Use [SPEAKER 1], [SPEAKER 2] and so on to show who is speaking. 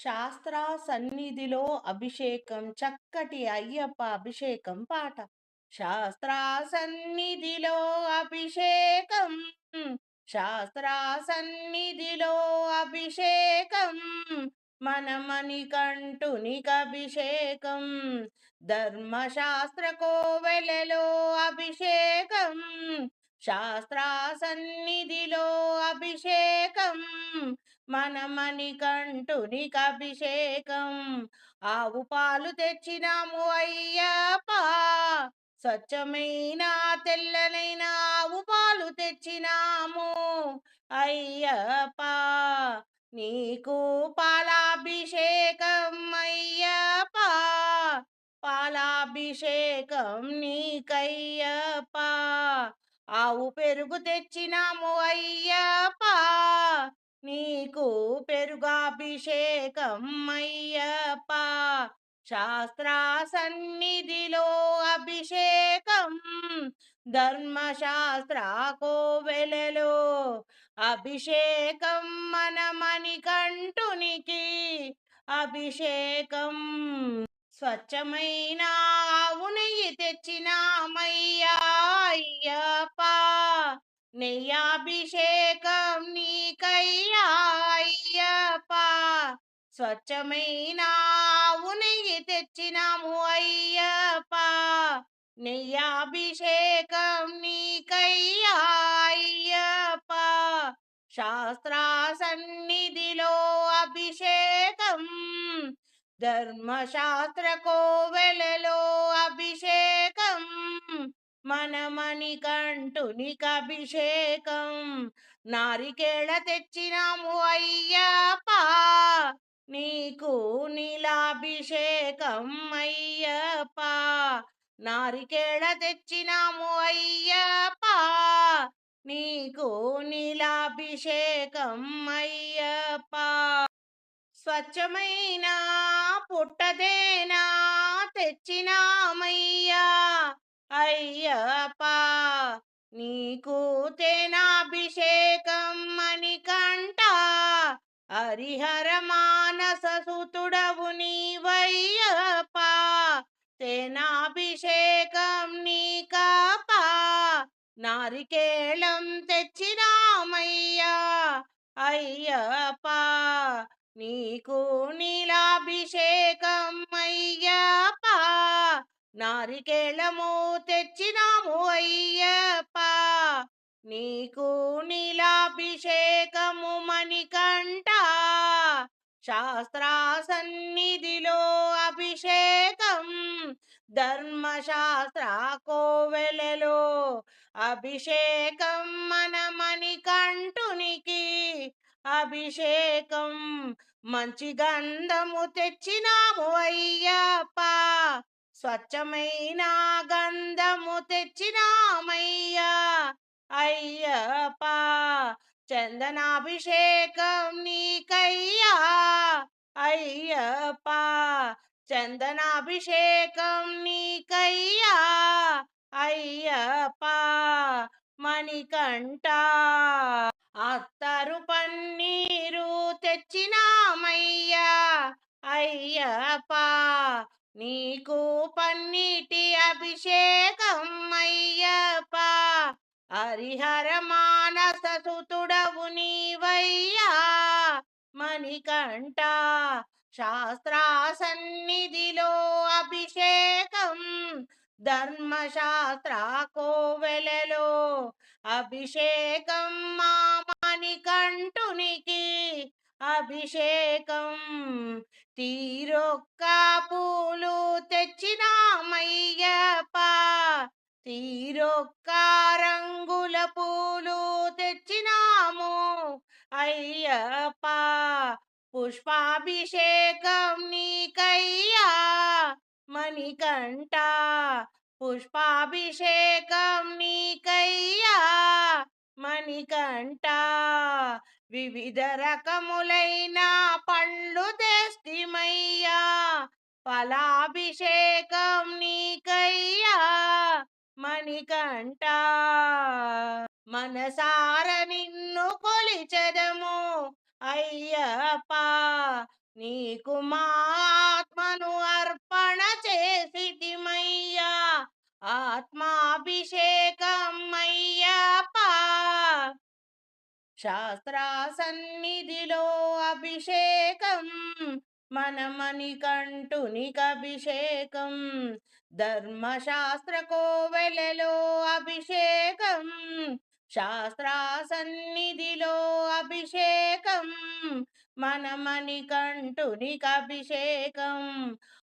[SPEAKER 1] శాస్త్ర సన్నిధిలో అభిషేకం చక్కటి అయ్యప్ప అభిషేకం పాట. శాస్త్ర సన్నిధిలో అభిషేకం శాస్త్ర సన్నిధిలో అభిషేకం మనమని కంటునికభిషేకం ధర్మశాస్త్ర కోవెలలో అభిషేకం శాస్త్ర సన్నిధిలో అభిషేకం మనమని కంటునికి అభిషేకం ఆవు పాలు తెచ్చినాము అయ్యప్ప. స్వచ్ఛమైన తెల్లనైన ఆవు పాలు తెచ్చినాము అయ్యప్ప. నీకు పాలాభిషేకం అయ్యప్ప. పాలాభిషేకం నీకయ్యప్ప. ఆవు పెరుగు తెచ్చినాము అయ్యప్ప. నీకు పెరుగాభిషేకం అయ్యప్ప. శాస్త్ర సన్నిధిలో అభిషేకం. ధర్మశాస్త్ర కోవెలలో అభిషేకం మన మణికంఠునికి అభిషేకం స్వచ్ఛమైన ఆవు నెయ్యి తెచ్చినామయ్యా అయ్యప్ప. నెయ్యాభిషేకం స్వచ్ఛమైన ఆవు నెయ్యి తెచ్చినాము అయ్యప్ప. నెయ్యాభిషేకం నీకయ్యా అయ్యప్ప. శాస్త్ర సన్నిధిలో అభిషేకం ధర్మశాస్త్ర కోవెలలో అభిషేకం మనమణి కంటునికి అభిషేకం నారికేళ తెచ్చినాము అయ్యప్ప. నీకు నీలాభిషేకం అయ్యప్ప. నారికేళ తెచ్చినాము అయ్యప్ప. నీకు నీలాభిషేకం అయ్యప్ప. స్వచ్ఛమైన పుట్టదేనా తెచ్చినామయ్యా. అయ్యప్ప నీకు తేనాభిషేకం హరిహర మానస సుతుడవు నీవయ్యప్ప తేనాభిషేకం నీకాప నారికేళం తెచ్చినామయ్యా అయ్యప్ప నీకు నీలాభిషేకం అయ్యప్ప నారికేళము తెచ్చినాము అయ్యప్ప నీకు నీలాభిషేకము మణికంఠ శాస్త్ర సన్నిధిలో అభిషేకం. ధర్మశాస్త్ర కోవెలలో అభిషేకం మన మణికంఠునికి అభిషేకం మంచి గంధము తెచ్చినాము అయ్యప్ప. స్వచ్ఛమైన గంధము తెచ్చినామయ్యా అయ్యప్ప. చందనాభిషేకం నీకయ్య అయ్యప్ప చందనాభిషేకం నీకయ్యా అయ్యప్ప మణికంట అత్తరు పన్నీరు తెచ్చినామయ్యా అయ్యప్ప నీకు పన్నీటి అభిషేకం అయ్యప్ప హరిహర మానస సుతుడవు నీవయ్యా మణికంఠ శాస్త్ర సన్నిధిలో అభిషేకం ధర్మశాస్త్ర కోవెలలో అభిషేకం మా మణికంఠునికి. అభిషేకం తీరొక్క పూలు తెచ్చినామయ్యప్ప తీరొక్క రంగుల పూలు తెచ్చినాము. అయ్యప్ప పుష్పాభిషేకం నీకయ్యా మణికంఠ పుష్పాభిషేకం నీకయ్యా మణికంఠ. వివిధ రకములైన పండ్లు తెస్తిమయ్యా ఫలాభిషేకం నీకయ్యా మణికంఠ. మనసార నిన్ను కొలిచెదము. అయ్యప్ప నీకు మాత్మను అర్పణ చేసితిమయ్యా. ఆత్మాభిషేకం అయ్యప్ప. శాస్త్ర సన్నిధిలో అభిషేకం మనమని కంటునికి ధర్మశాస్త్ర కోవెలలో అభిషేకం. శాస్త్ర సన్నిధిలో అభిషేకం మనమణికంఠునికి అభిషేకం.